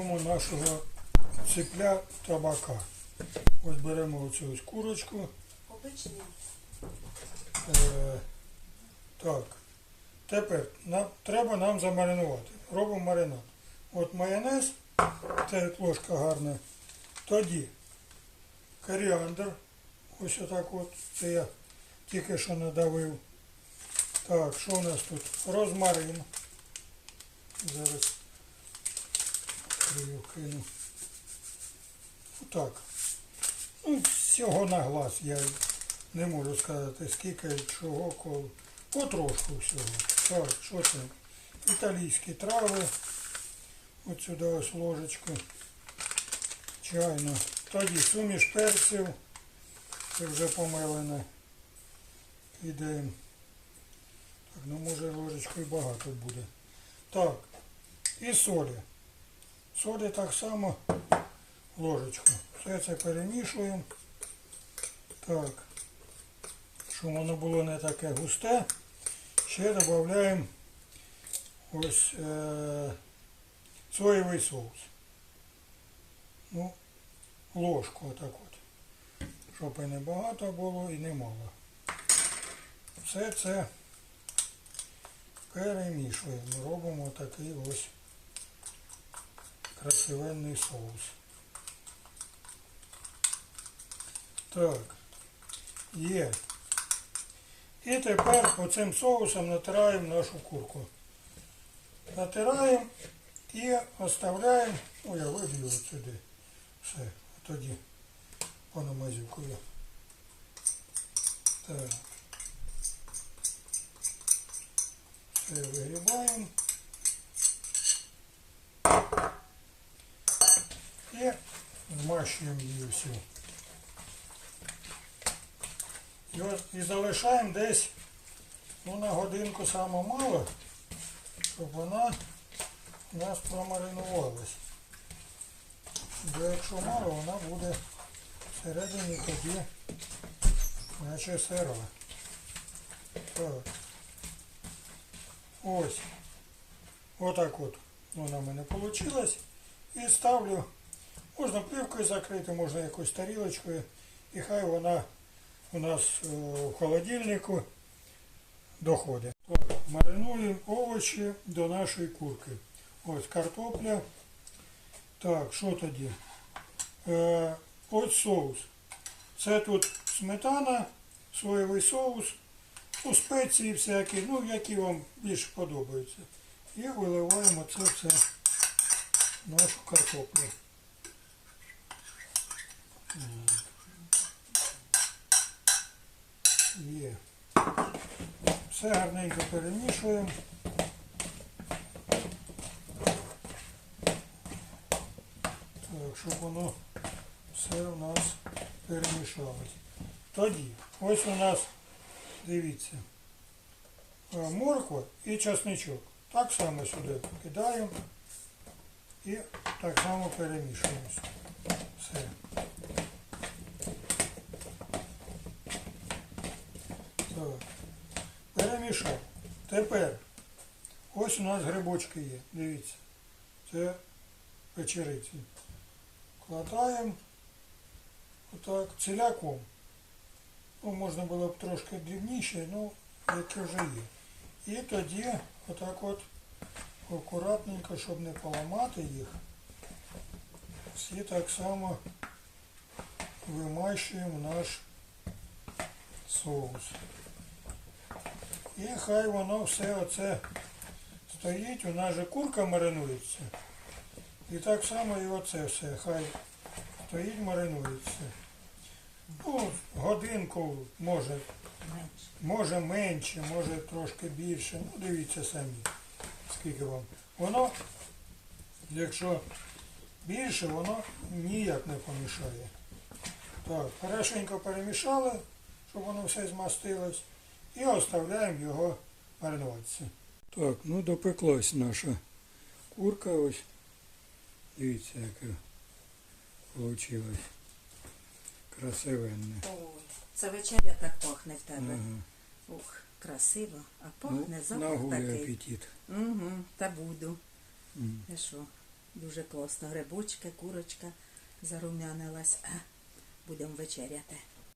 робимо нашого ципля табака. Ось беремо оцю ось курочку. Е, так. Тепер нам, треба нам замаринувати. Робимо маринад. От майонез, це ложка гарна. Тоді коріандр. Ось отак от. Це я тільки що надавив. Так, що у нас тут? Розмарин. Зараз відкрию, кину. Отак. Ну, всього на глаз я не можу сказати, скільки, чого, коли. Потрошку всього. Так, що це? Італійські трави. От сюди ось ложечку. Чайно. Тоді суміш перців. Це вже помелене. Кидаємо. Так, ну може ложечкою багато буде. Так. І солі. Солі так само ложечку. Все це перемішуємо. Так. Щоб воно було не таке густе, ще додаємо ось е, соєвий соус. Ну, ложку отак от. Щоб і не багато було, і не мало. Все це перемішуємо. Робимо такий ось красивенний соус. Так. Є. І тепер оцим соусом натираємо нашу курку. Натираємо і оставляємо, ну я виб'ю сюди. Все, тоді понамазюкую. Так. Все вигрібаємо. І змащуємо її всю. І, ось- і залишаємо десь ну, на годинку саме мало, щоб вона у нас промаринувалась. Бо якщо мало, вона буде всередині тоді наче сира. Так. Ось. Отак от вона в мене вийшла. І ставлю, можна плівкою закрити, можна якоюсь тарілочкою. І хай вона у нас е, в холодильнику доходить. Маринуємо овочі до нашої курки. Ось картопля. Так, що тоді? Е, ось соус. Це тут сметана, соєвий соус, ну, спеції всякі, ну, які вам більше подобаються. І виливаємо це все в нашу картоплю. Є. Все гарненько перемішуємо. Так, щоб воно все у нас перемішалось. Тоді, ось у нас, дивіться, е, морква і часничок. Так само сюди кидаємо і так само перемішуємо. Все. Так. Перемішав. Тепер ось у нас грибочки є. Дивіться. Це печериці. Вкладаємо отак ціляком. Ну, можна було б трошки дрібніше, ну, яке вже є. І тоді отак от акуратненько, щоб не поламати їх. Всі так само вимащуємо наш соус. І хай воно все оце стоїть, у нас же курка маринується. І так само і оце все, хай стоїть, маринується. Ну, годинку може, може менше, може трошки більше. Ну, дивіться самі, скільки вам. Воно, якщо більше, воно ніяк не помішає. Так, хорошенько перемішали, щоб воно все змастилось. І оставляємо його маринуватися. Так, ну допеклась наша курка ось. Дивіться, яка вийшла. Красивенне. Ой, це вечеря так пахне в тебе. Ага. Ух, красиво. А Ну, пахне запах нагує такий. апетит. Угу, та буду. І що? Дуже класно. Грибочки, курочка зарум'янилась. Будемо вечеряти.